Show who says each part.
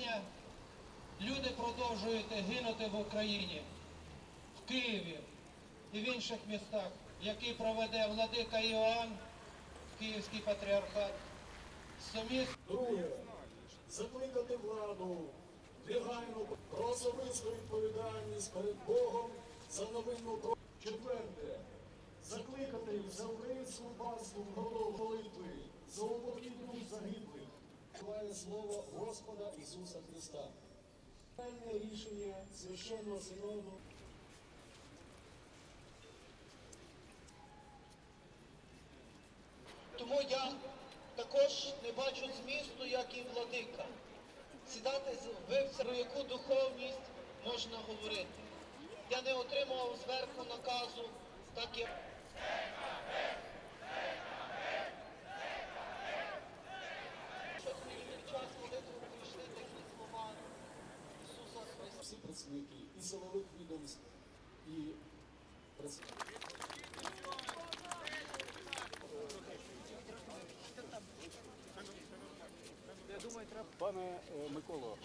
Speaker 1: Сьогодні Люди продовжують гинути в Україні, в Києві і в інших містах, які проведе владика Іоанн, Київський патріархат. Сумісно
Speaker 2: Друге, закликати владу негайно про особисту відповідальність перед Богом за новинну про. Четверте, закликати за українську паству впродовж Триває слово Господа Ісуса Христа. Рішення священного синоду
Speaker 3: Тому я також не бачу змісту, як і владика. Сідати з про яку духовність можна говорити. Я не отримував зверху наказу, так як.
Speaker 2: працівники і силових відомств, і працівників.
Speaker 4: Пане е, Миколо.